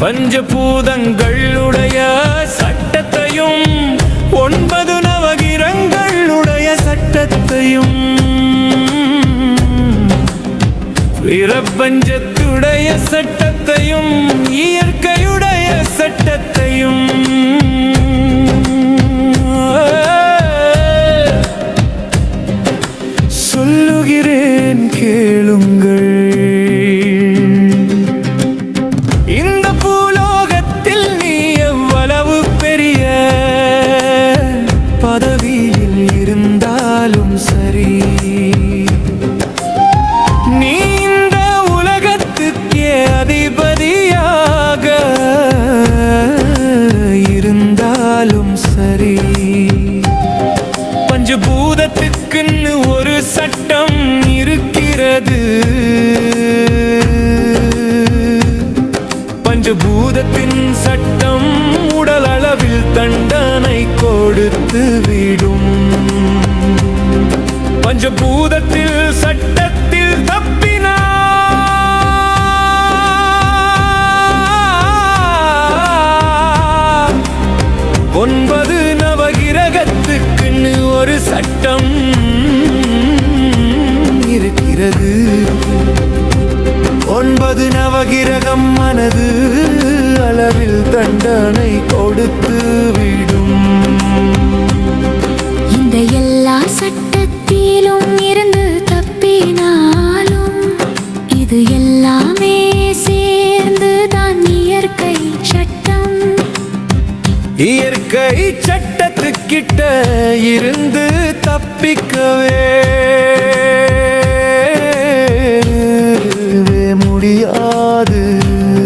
பஞ்சபூதங்களுடைய சட்டத்தையும் ஒன்பது நவகிரங்களுடைய சட்டத்தையும் பிரபஞ்சத்துடைய சட்டத்தையும் இயற்கையுடைய சட்டத்தையும் சொல்லுகிறேன் கேளுங்கள் இருந்தாலும் சரி. பஞ்சபூதத்துக்குன்னு ஒரு சட்டம் இருக்கிறது. பஞ்சபூதத்தின் சட்டம் உடல் அளவில் தண்டனை கொடுத்து விடும். பஞ்சபூதத்தில் சட்டம் ஒன்பது நவகிரகத்துக்குன்னு ஒரு சட்டம் இருக்கிறது. ஒன்பது நவகிரகம் மனது அளவில் தண்டனை கொடுத்து விடும். இந்த எல்லா சட்டத்திலும் இருந்து தப்பினார் இயற்கை சட்டத்துக்கிட்ட இருந்து தப்பிக்கவே